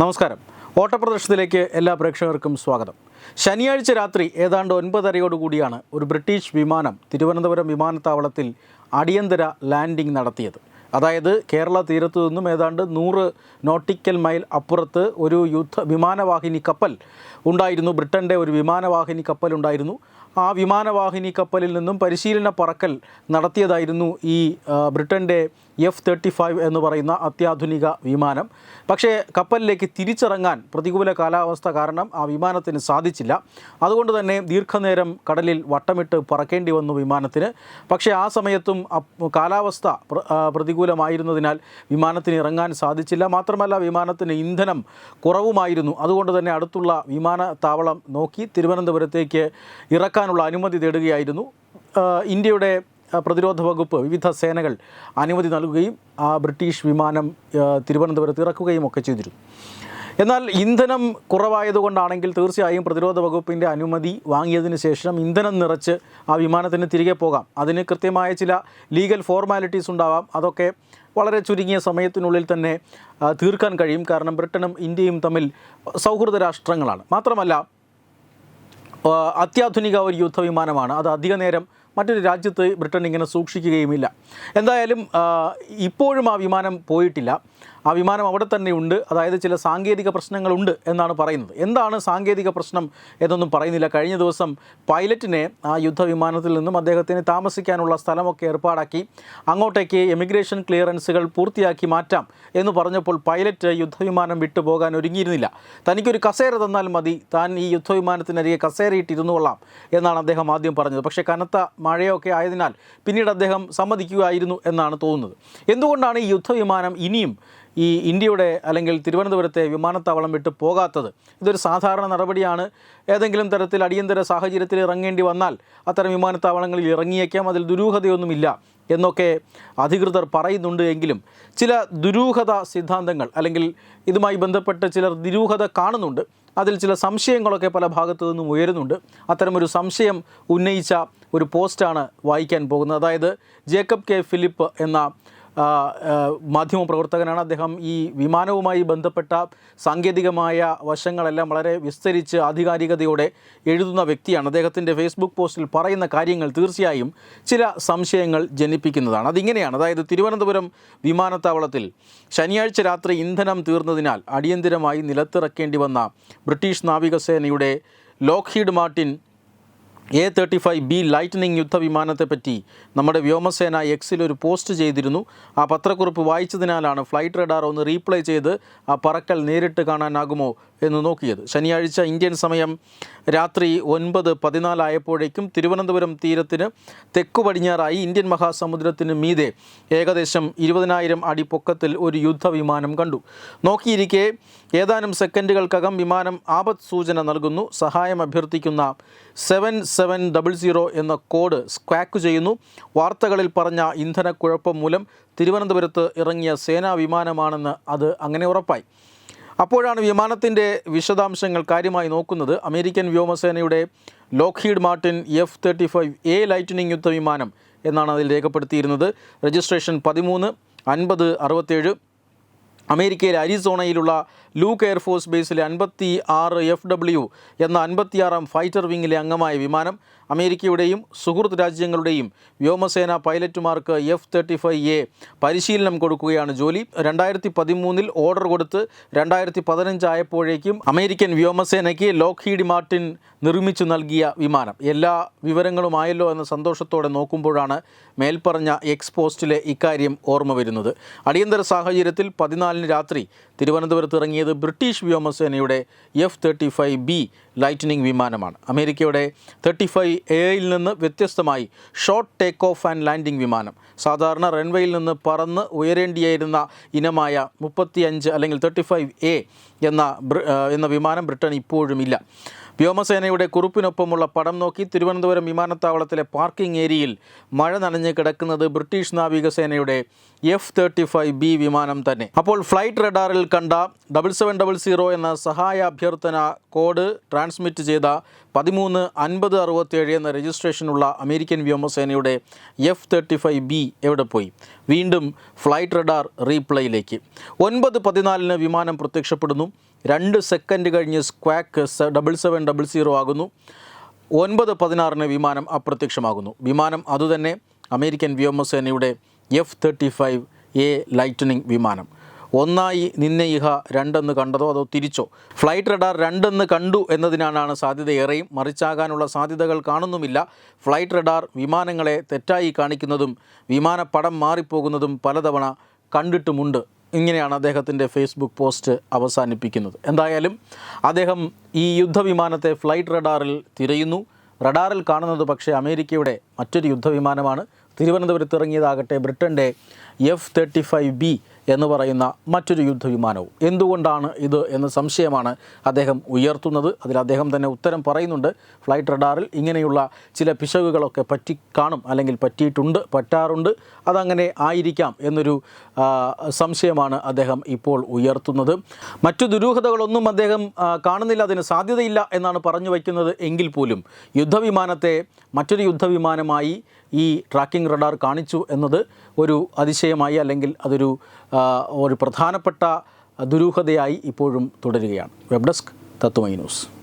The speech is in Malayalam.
നമസ്കാരം. ഓട്ടപ്രദർശനത്തിലേക്ക് എല്ലാ പ്രേക്ഷകർക്കും സ്വാഗതം. ശനിയാഴ്ച രാത്രി ഏതാണ്ട് ഒൻപതരയോടുകൂടിയാണ് ഒരു ബ്രിട്ടീഷ് വിമാനം തിരുവനന്തപുരം വിമാനത്താവളത്തിൽ അടിയന്തര ലാൻഡിംഗ് നടത്തിയത്. അതായത് കേരള തീരത്തു നിന്നും ഏതാണ്ട് നൂറ് നോട്ടിക്കൽ മൈൽ അപ്പുറത്ത് ഒരു യുദ്ധ വിമാനവാഹിനി കപ്പൽ ഉണ്ടായിരുന്നു. ബ്രിട്ടന്റെ ഒരു വിമാനവാഹിനി കപ്പൽ ഉണ്ടായിരുന്നു. ആ വിമാനവാഹിനി കപ്പലിൽ നിന്നും പരിശീലന പറക്കൽ നടത്തിയതായിരുന്നു ഈ ബ്രിട്ടന്റെ എഫ് തേർട്ടി ഫൈവ് എന്ന് പറയുന്ന അത്യാധുനിക വിമാനം. പക്ഷേ കപ്പലിലേക്ക് തിരിച്ചിറങ്ങാൻ പ്രതികൂല കാലാവസ്ഥ കാരണം ആ വിമാനത്തിന് സാധിച്ചില്ല. അതുകൊണ്ട് തന്നെ ദീർഘനേരം കടലിൽ വട്ടമിട്ട് പറക്കേണ്ടി വന്നു വിമാനത്തിന്. പക്ഷേ ആ സമയത്തും കാലാവസ്ഥ പ്രതികൂലമായിരുന്നതിനാൽ വിമാനത്തിന് ഇറങ്ങാൻ സാധിച്ചില്ല. മാത്രമല്ല വിമാനത്തിന് ഇന്ധനം കുറവുമായിരുന്നു. അതുകൊണ്ട് തന്നെ അടുത്തുള്ള വിമാനത്താവളം നോക്കി തിരുവനന്തപുരത്തേക്ക് ഇറക്കാനുള്ള അനുമതി തേടുകയായിരുന്നു. ഇന്ത്യയുടെ പ്രതിരോധ വകുപ്പ് വിവിധ സേനകൾ അനുമതി നൽകുകയും ആ ബ്രിട്ടീഷ് വിമാനം തിരുവനന്തപുരത്ത് ഇറക്കുകയും ഒക്കെ ചെയ്തിരുന്നു. എന്നാൽ ഇന്ധനം കുറവായതുകൊണ്ടാണെങ്കിൽ തീർച്ചയായും പ്രതിരോധ വകുപ്പിന്റെ അനുമതി വാങ്ങിയതിന് ശേഷം ഇന്ധനം നിറച്ച് ആ വിമാനത്തിന് തിരികെ പോകാം. അതിന് കൃത്യമായ ചില ലീഗൽ ഫോർമാലിറ്റീസ് ഉണ്ടാവാം. അതൊക്കെ വളരെ ചുരുങ്ങിയ സമയത്തിനുള്ളിൽ തന്നെ തീർക്കാൻ കഴിയും. കാരണം ബ്രിട്ടനും ഇന്ത്യയും തമ്മിൽ സൗഹൃദ രാഷ്ട്രങ്ങളാണ്. മാത്രമല്ല അത്യാധുനിക ഒരു യുദ്ധവിമാനമാണ്. അത് അധിക നേരം മറ്റൊരു രാജ്യത്ത് ബ്രിട്ടൻ ഇങ്ങനെ സൂക്ഷിക്കുകയുമില്ല. എന്തായാലും ഇപ്പോഴും ആ വിമാനം പോയിട്ടില്ല. ആ വിമാനം അവിടെ തന്നെയുണ്ട് അതായത് ചില സാങ്കേതിക പ്രശ്നങ്ങളുണ്ട് എന്നാണ് പറയുന്നത്. എന്താണ് സാങ്കേതിക പ്രശ്നം എന്നൊന്നും പറയുന്നില്ല. കഴിഞ്ഞ ദിവസം പൈലറ്റിനെ ആ യുദ്ധവിമാനത്തിൽ നിന്നും അദ്ദേഹത്തിന് താമസിക്കാനുള്ള സ്ഥലമൊക്കെ ഏർപ്പാടാക്കി. അങ്ങോട്ടേക്ക് എമിഗ്രേഷൻ ക്ലിയറൻസുകൾ പൂർത്തിയാക്കി മാറ്റാം എന്ന് പറഞ്ഞപ്പോൾ പൈലറ്റ് യുദ്ധവിമാനം വിട്ടു പോകാൻ ഒരുങ്ങിയിരുന്നില്ല. തനിക്കൊരു കസേര തന്നാൽ മതി. താൻ ഈ യുദ്ധവിമാനത്തിനരികെ കസേരയിട്ടിരുന്നു കൊള്ളാം എന്നാണ് അദ്ദേഹം ആദ്യം പറഞ്ഞത്. പക്ഷേ കനത്ത മഴയൊക്കെ ആയതിനാൽ പിന്നീട് അദ്ദേഹം സമ്മതിക്കുകയായിരുന്നു എന്നാണ് തോന്നുന്നത്. എന്തുകൊണ്ടാണ് ഈ യുദ്ധവിമാനം ഇനിയും ഈ ഇന്ത്യയുടെ അല്ലെങ്കിൽ തിരുവനന്തപുരത്തെ വിമാനത്താവളം വിട്ട് പോകാത്തത്. ഇതൊരു സാധാരണ നടപടിയാണ്. ഏതെങ്കിലും തരത്തിൽ അടിയന്തര സാഹചര്യത്തിൽ ഇറങ്ങേണ്ടി വന്നാൽ അത്തരം വിമാനത്താവളങ്ങളിൽ ഇറങ്ങിയേക്കാം. അതിൽ ദുരൂഹതയൊന്നുമില്ല എന്നൊക്കെ അധികൃതർ പറയുന്നുണ്ട് എങ്കിലും ചില ദുരൂഹത സിദ്ധാന്തങ്ങൾ അല്ലെങ്കിൽ ഇതുമായി ബന്ധപ്പെട്ട് ചിലർ ദുരൂഹത കാണുന്നുണ്ട്. അതിൽ ചില സംശയങ്ങളൊക്കെ പല ഭാഗത്തു നിന്നും ഉയരുന്നുണ്ട്. അത്തരമൊരു സംശയം ഉന്നയിച്ച ഒരു പോസ്റ്റാണ് വായിക്കാൻ പോകുന്നത്. അതായത് ജേക്കബ് കെ. ഫിലിപ്പ് എന്ന മാധ്യമ പ്രവർത്തകനാണ് അദ്ദേഹം. ഈ വിമാനവുമായി ബന്ധപ്പെട്ട സാങ്കേതികമായ വശങ്ങളെല്ലാം വളരെ വിസ്തരിച്ച് ആധികാരികതയോടെ എഴുതുന്ന വ്യക്തിയാണ്. അദ്ദേഹത്തിന്റെ ഫേസ്ബുക്ക് പോസ്റ്റിൽ പറയുന്ന കാര്യങ്ങൾ തീർച്ചയായും ചില സംശയങ്ങൾ ജനിപ്പിക്കുന്നതാണ്. അതിങ്ങനെയാണ്. അതായത് തിരുവനന്തപുരം വിമാനത്താവളത്തിൽ ശനിയാഴ്ച രാത്രി ഇന്ധനം തീർന്നതിനാൽ അടിയന്തിരമായി നിലത്തിറക്കേണ്ടി വന്ന ബ്രിട്ടീഷ് നാവികസേനയുടെ Lockheed Martin A thirty five B lightning യുദ്ധവിമാനത്തെപ്പറ്റി നമ്മുടെ വ്യോമസേന എക്സിൽ ഒരു പോസ്റ്റ് ചെയ്തിരുന്നു. ആ പത്രക്കുറിപ്പ് വായിച്ചതിനാലാണ് ഫ്ലൈറ്റ് റഡാർ ഒന്ന് റീപ്ലേ ചെയ്ത് ആ പറക്കൽ നേരിട്ട് കാണാനാകുമോ എന്ന് നോക്കിയത്. ശനിയാഴ്ച ഇന്ത്യൻ സമയം രാത്രി ഒൻപത് പതിനാലായപ്പോഴേക്കും തിരുവനന്തപുരം തീരത്തിന് തെക്കു പടിഞ്ഞാറായി ഇന്ത്യൻ മഹാസമുദ്രത്തിന് മീതെ ഏകദേശം ഇരുപതിനായിരം അടി പൊക്കത്തിൽ ഒരു യുദ്ധവിമാനം കണ്ടു. നോക്കിയിരിക്കെ ഏതാനും സെക്കൻഡുകൾക്കകം വിമാനം ആപത് സൂചന നൽകുന്നു. സഹായം അഭ്യർത്ഥിക്കുന്ന സെവൻ സെവൻ ഡബിൾ സീറോ എന്ന കോഡ് സ്ക്വാക്ക് ചെയ്യുന്നു. വാർത്തകളിൽ പറഞ്ഞ ഇന്ധനക്കുഴപ്പം മൂലം തിരുവനന്തപുരത്ത് ഇറങ്ങിയ സേനാ വിമാനമാണെന്ന് അത് അങ്ങനെ ഉറപ്പായി. അപ്പോഴാണ് വിമാനത്തിന്റെ വിശദാംശങ്ങൾ കാര്യമായി നോക്കുന്നത്. അമേരിക്കൻ വ്യോമസേനയുടെ Lockheed Martin F thirty five A lightning യുദ്ധ വിമാനം എന്നാണ് അതിൽ രേഖപ്പെടുത്തിയിരുന്നത്. രജിസ്ട്രേഷൻ പതിമൂന്ന് അൻപത് അറുപത്തേഴ് അമേരിക്കയിലെ അരിസോണയിലുള്ള ലൂക്ക് എയർഫോഴ്സ് ബേസിലെ അൻപത്തി ആറ് എഫ് ഡബ്ല്യു എന്ന അൻപത്തിയാറാം ഫൈറ്റർ വിങ്ങിലെ അംഗമായ വിമാനം അമേരിക്കയുടെയും സുഹൃത്ത് രാജ്യങ്ങളുടെയും വ്യോമസേന പൈലറ്റുമാർക്ക് എഫ് തേർട്ടി ഫൈവ് എ പരിശീലനം കൊടുക്കുകയാണ് ജോലി. രണ്ടായിരത്തി പതിമൂന്നിൽ ഓർഡർ കൊടുത്ത് രണ്ടായിരത്തി പതിനഞ്ചായപ്പോഴേക്കും അമേരിക്കൻ വ്യോമസേനയ്ക്ക് ലോക്ക്ഹീഡ് മാർട്ടിൻ നിർമ്മിച്ചു നൽകിയ വിമാനം. എല്ലാ വിവരങ്ങളുമായല്ലോ എന്ന സന്തോഷത്തോടെ നോക്കുമ്പോഴാണ് മേൽപ്പറഞ്ഞ എക്സ്പോസ്റ്റിലെ ഇക്കാര്യം ഓർമ്മ വരുന്നത്. അടിയന്തര സാഹചര്യത്തിൽ പതിനാലിന് രാത്രി തിരുവനന്തപുരത്ത് ഇറങ്ങിയത് ബ്രിട്ടീഷ് വ്യോമസേനയുടെ F thirty five B lightning വിമാനമാണ്. അമേരിക്കയുടെ തേർട്ടി ഫൈവ് എയിൽ നിന്ന് വ്യത്യസ്തമായി short take off and landing വിമാനം. സാധാരണ റൺവേയിൽ നിന്ന് പറന്ന് ഉയരേണ്ടിയായിരുന്ന ഇനമായ മുപ്പത്തി അഞ്ച് അല്ലെങ്കിൽ തേർട്ടി ഫൈവ് എ എന്ന എന്ന വിമാനം ബ്രിട്ടൻ ഇപ്പോഴുമില്ല. വ്യോമസേനയുടെ കുറിപ്പിനൊപ്പമുള്ള പടം നോക്കി തിരുവനന്തപുരം വിമാനത്താവളത്തിലെ പാർക്കിംഗ് ഏരിയയിൽ മഴ നനഞ്ഞ് കിടക്കുന്നത് ബ്രിട്ടീഷ് നാവികസേനയുടെ എഫ് തേർട്ടി ഫൈവ് ബി വിമാനം തന്നെ. അപ്പോൾ ഫ്ലൈറ്റ് റഡാറിൽ കണ്ട ഡബിൾ സെവൻ ഡബിൾ സീറോ എന്ന സഹായ അഭ്യർത്ഥന കോഡ് ട്രാൻസ്മിറ്റ് ചെയ്ത പതിമൂന്ന് അൻപത് അറുപത്തേഴ് എന്ന രജിസ്ട്രേഷനുള്ള അമേരിക്കൻ വ്യോമസേനയുടെ എഫ് തേർട്ടി ഫൈവ് ബി എവിടെ പോയി? വീണ്ടും ഫ്ലൈറ്റ് റഡാർ റീപ്ലേയിലേക്ക്. ഒൻപത് പതിനാലിന് വിമാനം പ്രത്യക്ഷപ്പെടുന്നു. രണ്ട് സെക്കൻഡ് കഴിഞ്ഞ് squawk double seven double zero ആകുന്നു. ഒൻപത് പതിനാറിന് വിമാനം അപ്രത്യക്ഷമാകുന്നു. വിമാനം അതുതന്നെ അമേരിക്കൻ വ്യോമസേനയുടെ F thirty five A lightning വിമാനം. ഒന്നായി നിന്നെ ഇഹ രണ്ടെന്ന് കണ്ടതോ അതോ തിരിച്ചോ? ഫ്ലൈറ്റ് റഡാർ രണ്ടെന്ന് കണ്ടു എന്നതിനാണ് സാധ്യത ഏറെയും. മറിച്ചാകാനുള്ള സാധ്യതകൾ കാണുന്നുമില്ല. ഫ്ലൈറ്റ് റഡാർ വിമാനങ്ങളെ തെറ്റായി കാണിക്കുന്നതും വിമാനപ്പടം മാറിപ്പോകുന്നതും പലതവണ കണ്ടിട്ടുമുണ്ട്. ഇങ്ങനെയാണ് അദ്ദേഹത്തിന്റെ ഫേസ്ബുക്ക് പോസ്റ്റ് അവസാനിപ്പിക്കുന്നത്. എന്തായാലും അദ്ദേഹം ഈ യുദ്ധവിമാനത്തെ ഫ്ലൈറ്റ് റഡാറിൽ തിരയുന്നു. റഡാറിൽ കാണുന്നത് പക്ഷേ അമേരിക്കയുടെ മറ്റൊരു യുദ്ധവിമാനമാണ്. തിരുവനന്തപുരത്ത് ഇറങ്ങിയതാകട്ടെ ബ്രിട്ടന്റെ എഫ് തേർട്ടി ഫൈവ് ബി എന്ന് പറയുന്ന മറ്റൊരു യുദ്ധവിമാനവും. എന്തുകൊണ്ടാണ് ഇത് എന്ന സംശയമാണ് അദ്ദേഹം ഉയർത്തുന്നത്. അതിൽ അദ്ദേഹം തന്നെ ഉത്തരം പറയുന്നുണ്ട്. ഫ്ലൈറ്റ് റഡാറിൽ ഇങ്ങനെയുള്ള ചില പിശകുകളൊക്കെ പറ്റി കാണും അല്ലെങ്കിൽ പറ്റിയിട്ടുണ്ട് പറ്റാറുണ്ട്. അതങ്ങനെ ആയിരിക്കാം എന്നൊരു സംശയമാണ് അദ്ദേഹം ഇപ്പോൾ ഉയർത്തുന്നത്. മറ്റു ദുരൂഹതകളൊന്നും അദ്ദേഹം കാണുന്നില്ല അതിന് സാധ്യതയില്ല എന്നാണ് പറഞ്ഞു വയ്ക്കുന്നത്. എങ്കിൽ പോലും യുദ്ധവിമാനത്തെ മറ്റൊരു യുദ്ധവിമാനമായി ഈ ട്രാക്കിംഗ് റഡാർ കാണിച്ചു എന്നത് ഒരു അതിശയമായി അല്ലെങ്കിൽ അതൊരു ഒരു പ്രധാനപ്പെട്ട ദുരൂഹതയായി ഇപ്പോഴും തുടരുകയാണ്. Web desk Tatwamayi news.